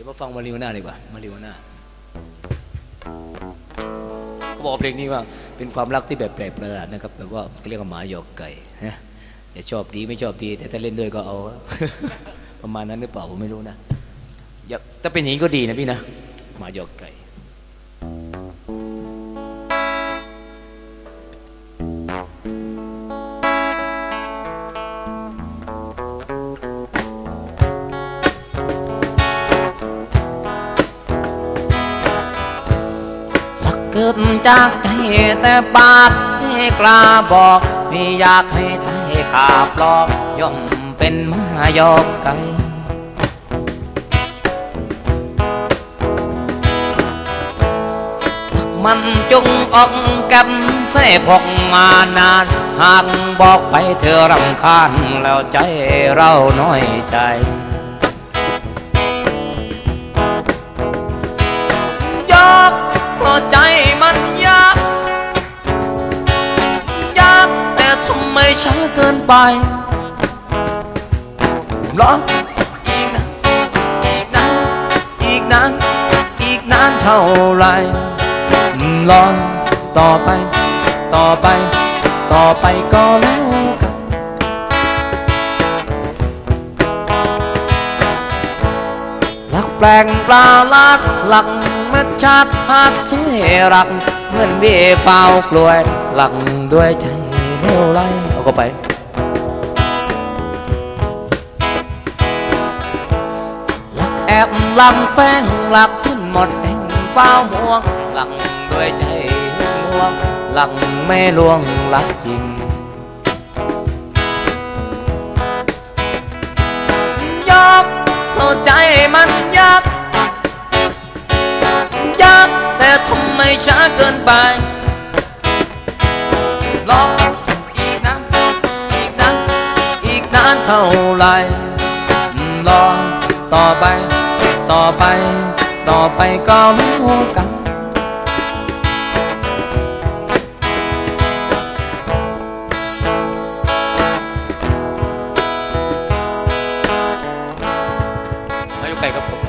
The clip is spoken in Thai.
ดี๋ยวมาฟังมาริโอนาดีกว่ามาริโอนาเขาบอกเพลงนี้ว่าเป็นความรักที่แบบแปลกประหลาดนะครับแบบว่าเขาเรียกว่าหมาหยอกไก่นะจะชอบดีไม่ชอบดี แต่ถ้าเล่นด้วยก็เอา ประมาณนั้นหรือเปล่าผมไม่รู้นะอย่าถ้าเป็นอย่างนี้ก็ดีนะพี่นะหมาหยอกไก่รัก เกิดจากใจแต่ปากไม่กล้าบอกไม่อยากให้ไทยขาปลอกย่อมเป็นมายอกไก่มันจุงอกกันเสพกมานาน หากบอกไปเธอรำคาญแล้วใจเราน้อยใจยากเพราะใจ ทำไมช้าเกินไปรออีกนะอีกนานอีกนานอีกนานเท่าไรรอต่อไป ต่อไป ต่อไปก็แล้วกันหลักแปลงปลาลาดหลักเม็ดชาติหาดสวยรักเหมือนเบี้ยเฝ้ากลวยหลักด้วยใจเท่าไร เอาไป หลักแอบลำแฝงหลักขึ้นหมดแห่งเฝ้าม่วง หลักด้วยใจม่วง หลักไม่ลวงหลักจริงยากเข้าใจมันยากยากแต่ทำไมช้าเกินไป เท่าไรรอต่อไป ต่อไป ต่อไปก็รู้กันมาหยอกไก่กับผม